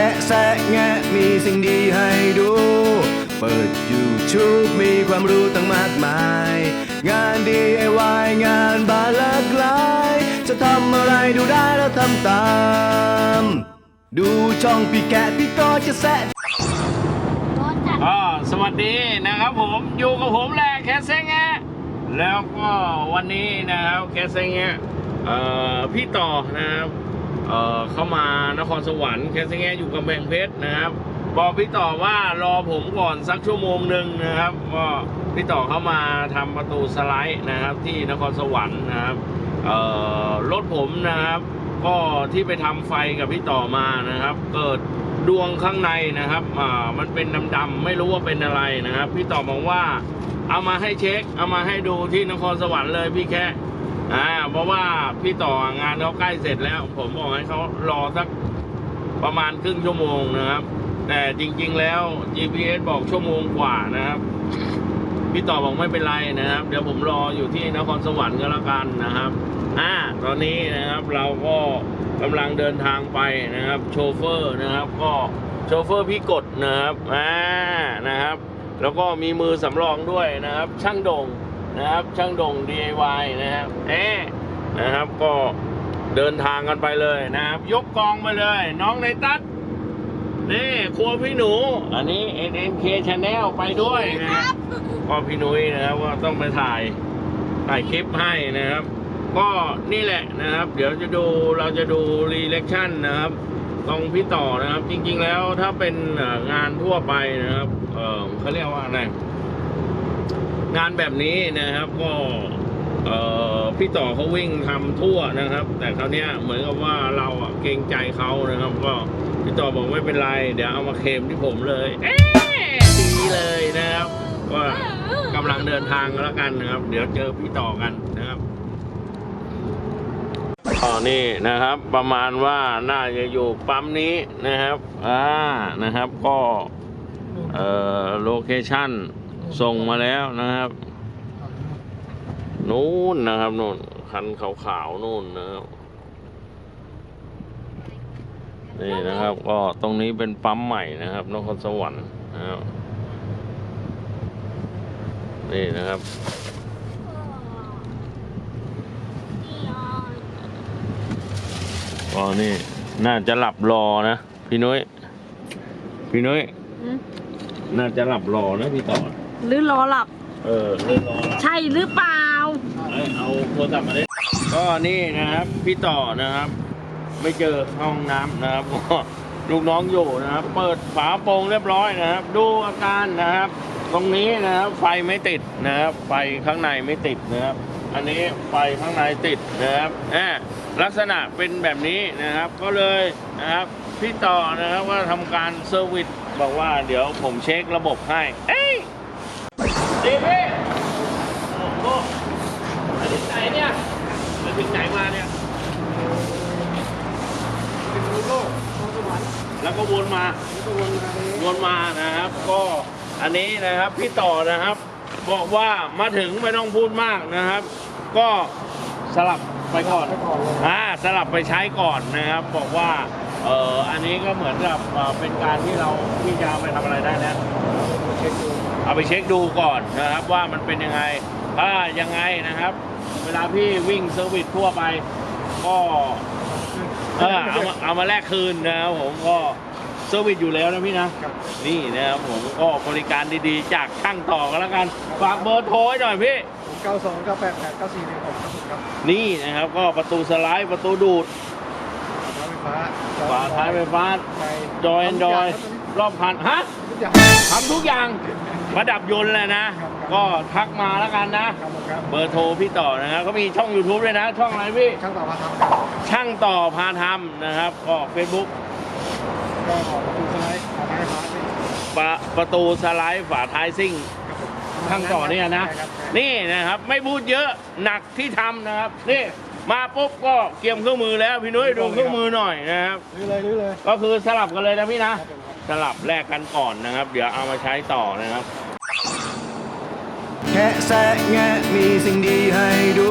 ค่แซะแงะมีสิ่งดีให้ดู เปิด YouTube มีความรู้ตั้งมากมาย งาน DIY งานบานหลากหลาย จะทำอะไรดูได้แล้วทำตาม ดูช่องพี่แกะพี่ก็จะแซะก็สวัสดีนะครับผมอยู่กับผมแหละแคสเซงแงะแล้วก็วันนี้นะครับแคสเซงแงะเอ่อพี่ต่อนะครับ เอ่อเข้ามานครสวรรค์แคสแงะอยู่กำแพงเพชรนะครับ บอกพี่ต่อว่ารอผมก่อนสักชั่วโมงหนึ่งนะครับก็พี่ต่อเข้ามาทำประตูสไลด์นะครับ ที่นครสวรรค์นะครับเอ่อรถผมนะครับ ก็ที่ไปทำไฟกับพี่ต่อมานะครับ เกิดดวงข้างในนะครับอ่ามันเป็นดำๆไม่รู้ว่าเป็นอะไรนะครับ พี่ต่อบอกว่าเอามาให้เช็ค เอามาให้ดูที่นครสวรรค์เลยพี่แค่ อ่าเพราะว่าพี่ต่องานเขาใกล้เสร็จแล้ว ผมบอกให้เขารอสักประมาณครึ่งชั่วโมงนะครับ แต่จริง ๆ แล้ว GPS บอกชั่วโมงกว่านะครับ พี่ต่อบอกไม่เป็นไรนะครับ เดี๋ยวผมรออยู่ที่นครสวรรค์ก็แล้วกันนะครับอ่าตอนนี้นะครับเราก็กำลังเดินทางไปนะครับ โชเฟอร์นะครับ ก็โชเฟอร์พี่กดนะครับอ่านะครับ แล้วก็มีมือสำรองด้วยนะครับ ช่างดงนะครับ ช่างดง DIY นะครับเอ๊ นะครับ ก็เดินทางกันไปเลยนะครับ ยกกองไปเลย น้องในตัดนี่ครัวพี่หนู อันนี้ NNK Channel ไปด้วยนะครับก็พี่นุ้ยนะครับว่าต้องไปถ่ายถ่ายคลิปให้นะครับ ก็นี่แหละนะครับ เดี๋ยวจะดูเราจะดูรีเลคชั่นนะครับตรงพี่ต่อนะครับ จริง ๆ แล้วถ้าเป็นงานทั่วไปนะครับ เออเขาเรียกว่าอะไรงานแบบนี้นะครับก็ พี่ต่อเขาวิ่งทำทั่วนะครับ แต่คราวนี้เหมือนกับว่าเราอะเกรงใจเขานะครับ ก็พี่ต่อบอกไม่เป็นไร เดี๋ยวเอามาเคลมที่ผมเลยดีเลยนะครับก็กำลังเดินทางกันแล้วกันนะครับ เดี๋ยวเจอพี่ต่อกันนะครับอ๋อนี่นะครับ ประมาณว่าน่าจะอยู่ปั๊มนี้นะครับอ่านะครับก็เอ่อโลเคชั่นส่งมาแล้วนะครับ นู่นนะครับนู่นคันขาวๆนู่นนะครับนี่นะครับ ก็ตรงนี้เป็นปั๊มใหม่นะครับนครสวรรค์นะครับนี่นะครับก็นี่น่าจะหลับรอนะ พี่นุ้ยพี่นุ้ยอืมน่าจะหลับรอนะพี่ต่อหรือรอหลับ เออเล่นรอหลับใช่หรือเปล่า เอาโทรศัพท์มาได้ก็นี่นะครับ พี่ต่อนะครับ ไม่เจอห้องน้ำนะครับลูกน้องอยู่นะครับ เปิดฝาโปร่งเรียบร้อยนะครับ ดูอาการนะครับ ตรงนี้นะครับไฟไม่ติดนะครับ ไฟข้างในไม่ติดนะครับ อันนี้ไฟข้างในติดนะครับอ่าลักษณะเป็นแบบนี้นะครับ ก็เลยนะครับ พี่ต่อนะครับว่าทำการเซอร์วิสบอกว่าเดี๋ยวผมเช็คระบบให้ เอ้ยดีพี่โอ้โห แล้วก็วนมาวนมานะครับ ก็อันนี้นะครับพี่ต่อนะครับ บอกว่ามาถึงไม่ต้องพูดมากนะครับ ก็สลับไปก่อนอ่าสลับไปใช้ก่อนนะครับ บอกว่าเอออันนี้ก็เหมือนกับเป็นการที่เราที่จะเอาไปทำอะไรได้นะเอาไปเช็คดูก่อนนะครับว่ามันเป็นยังไงถ้ายังไงนะครับ เวลาพี่วิ่งเซอร์วิสทั่วไป ก็ เออเอามาเอามาแลกคืนนะครับผมก็เซอร์วิสอยู่แล้วนะพี่นะนี่นะครับผมก็บริการดีๆ จากช่างต่อกันแล้วกัน ฝากเบอร์โทรให้หน่อยพี่ เก้าสองเก้าแปดแปดเก้าสี่หนึ่งหกครับผมครับนี่นะครับก็ประตูสไลด์ประตูดูดรถไฟฟ้าฝาท้ายไฟฟ้าไฟจอยแอนดอยรอบคันฮะทุกอย่างทำทุกอย่างป ระดับยนต์เลยนะ ก็ทักมาแล้วกันนะครับผมครับเบอร์โทรพี่ต่อนะครับเขามีช่อง YouTube ด้วยนะ ช่องอะไรพี่ ช่างต่อมาทำครับช่างต่อพาทำนะครับ ก็ Facebook ก็ขอประตูสไลด์ขอไม้ฟ้าด้วยประประตูสไลด์ฝาท้ายซิ่งครับผมช่างต่อเนี่ยนะใช่ครับนี่นะครับไม่พูดเยอะหนักที่ทำนะครับ นี่มาปุ๊บก็เกียมเครื่องมือแล้วพี่นุ้ยดูเครื่องมือหน่อยนะครับ ลื้อเลยลื้อเลยก็คือสลับกันเลยนะพี่นะ ครับผมครับ สลับแลกกันก่อนนะครับ เดี๋ยวเอามาใช้ต่อนะครับแค่แซะแงะมีสิ่งดีให้ดู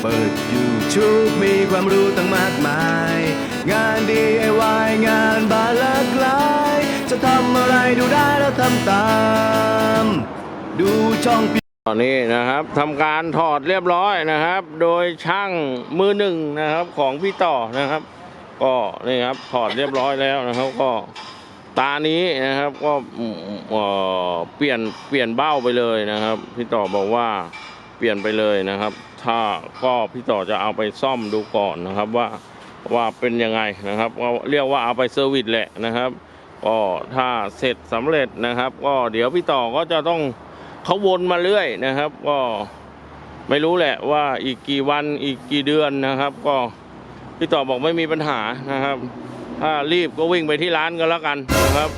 เปิด YouTube มีความรู้ตั้งมากมาย งาน DIY งานบานหลากทำอะไรดูได้แล้วทำตาม ดูช่องพี่ตอนนี้นะครับทำการถอดเรียบร้อยนะครับ โดยช่างมือหนึ่งนะครับของพี่ต่อนะครับ ก็นี่ครับถอดเรียบร้อยแล้วนะครับก็ ตานี้นะครับก็เอ่อเปลี่ยนเปลี่ยนเบ้าไปเลยนะครับ พี่ต่อบอกว่าเปลี่ยนไปเลยนะครับ ถ้าก็พี่ต่อจะเอาไปซ่อมดูก่อนนะครับว่าว่าเป็นยังไงนะครับก็เรียกว่าเอาไปเซอร์วิสแหละนะครับก็ถ้าเสร็จสำเร็จนะครับ ก็เดี๋ยวพี่ต่อก็จะต้องเขาวนมาเรื่อยนะครับ ก็ไม่รู้แหละว่าอีกกี่วันอีกกี่เดือนนะครับ ก็พี่ต่อบอกไม่มีปัญหานะครับ ถ้ารีบก็วิ่งไปที่ร้านก็แล้วกันนะครับ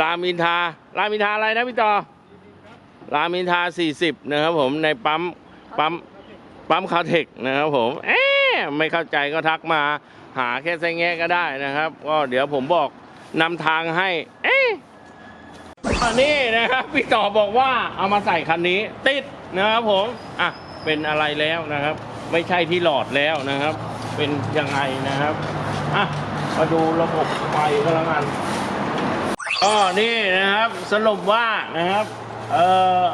รามอินทา รามอินทาอะไรนะพี่ต่อ รามอินทา 40 นะครับผมในปั๊มปั๊มปั๊มคาเทคนะครับผม เอ๊ไม่เข้าใจก็ทักมาหาแค่ไซแงะก็ได้นะครับ ก็เดี๋ยวผมบอกนำทางให้ เอ๊อันนี้นะครับพี่ต่อบอกว่าเอามาใส่คันนี้ติดนะครับผม อะ เป็นอะไรแล้วนะครับ ไม่ใช่ที่หลอดแล้วนะครับ เป็นยังไงนะครับอะมาดูระบบไฟก็แล้วกันก็นี่นะครับสรุปว่านะครับเออ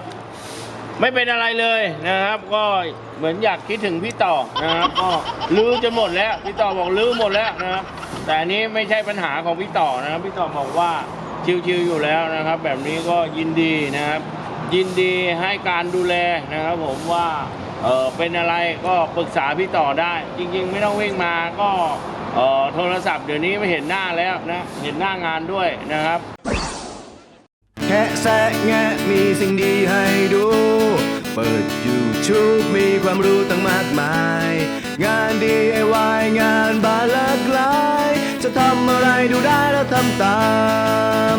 ไม่เป็นอะไรเลยนะครับ ก็เหมือนอยากคิดถึงพี่ต่อนะครับก็ลื้อจะหมดแล้วพี่ต่อบอกลื้อหมดแล้วนะครับแต่อันนี้ไม่ใช่ปัญหาของพี่ต่อนะครับพี่ต่อบอกว่าชิวๆอยู่แล้วนะครับ แบบนี้ก็ยินดีนะครับ ยินดีให้การดูแลนะครับ ผมว่า เออเป็นอะไรก็ปรึกษาพี่ต่อได้ จริง ๆ ไม่ต้องวิ่งมาก็เออโทรศัพท์เดี๋ยวนี้ไม่เห็นหน้าแล้วนะเห็นหน้างานด้วยนะครับ แค่แซะแงะมีสิ่งดีให้ดู เปิด YouTube มีความรู้ตั้งมากมาย งาน DIY งานบานหลากหลาย จะทำอะไรดูได้แล้วทำตาม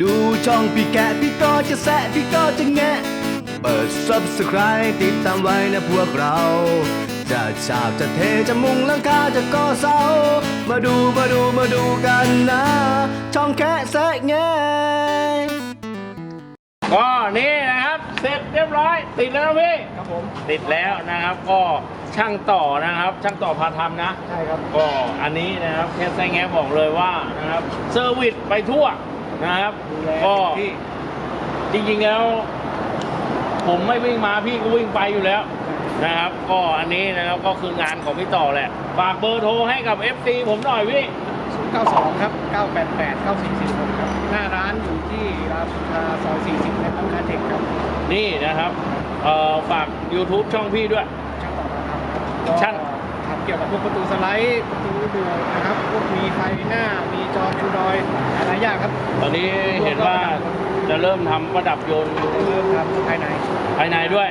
ดูช่องพี่แกะพี่ก็จะแซะพี่ก็จะแงะ เปิด Subscribe ติดตามไว้นะพวกเรา จะฉาบจะเทจะมุงหลังคาจะก่อเสา มาดูมาดูมาดูกันนะ ช่องแค่แซะแงะก็นี่นะครับเสร็จเรียบร้อย ติดแล้วนะพี่ครับผมติดแล้วนะครับ ก็ช่างต่อนะครับ ช่างต่อพาทำนะ ใช่ครับก็อันนี้นะครับแค่ไซแงะบอกเลยว่านะครับเซอร์วิสไปทั่วนะครับดูแลก็ที่จริงๆแล้ว ผมไม่วิ่งมาพี่ก็วิ่งไปอยู่แล้วนะครับ ก็อันนี้นะครับก็คืองานของพี่ต่อแหละฝากเบอร์โทรให้กับ FC ผมหน่อยพี่092 ครับ 988 9446 ครับ หน้าร้านอยู่ที่รามอินทราซอย 40นะครับคาเทคครับนี่นะครับเอ่อฝาก YouTube ช่องพี่ด้วย ช่างต่อมาทำครับก็ช่าง ทำเกี่ยวกับพวกประตูสไลด์ประตูดูนะครับ พวกมีไฟหน้า มีจอ Android หลายๆอย่างครับตอนนี้เห็นว่า จะเริ่มทำประดับยนต์เริ่มทำภายในภายในด้วย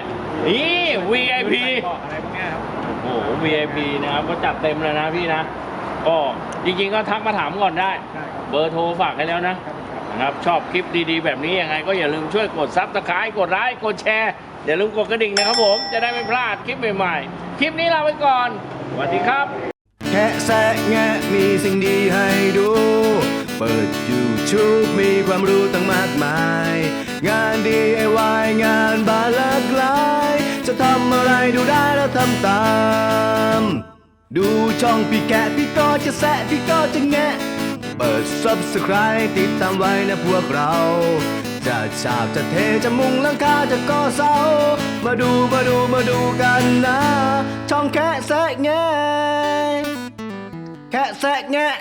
นี่ VIP เบาะอะไรพวกเนี้ยครับโอ้โห VIP นะครับก็จัดเต็มเลยนะพี่นะ ก็จริงๆก็ทักมาถามก่อนได้ ได้ครับเบอร์โทรฝากให้แล้วนะ ครับผมครับ นะครับชอบคลิปดีๆ แบบนี้ยังไงก็อย่าลืมช่วยกดซับสไครต์กดไลค์กดแชร์ อย่าลืมกดกระดิ่งนะครับผมจะได้ไม่พลาดคลิปใหม่ๆ คลิปนี้ลาไปก่อน สวัสดีครับ แค่แซะแงะมีสิ่งดีให้ดู เปิด YouTube มีความรู้ตั้งมากมาย งาน DIY งานบานหลากหลาย จะทำอะไรดูได้แล้วทำตาม ดูช่องพี่แกะพี่ก็จะแซะพี่ก็จะแงะ เปิด Subscribe ติดตามไว้นะพวกเรา จะฉาบจะเทจะมุงหลังคาจะก่อเสา มาดูมาดูมาดูกันนะ ช่องแค่แซะแงะแค่แซะแงะ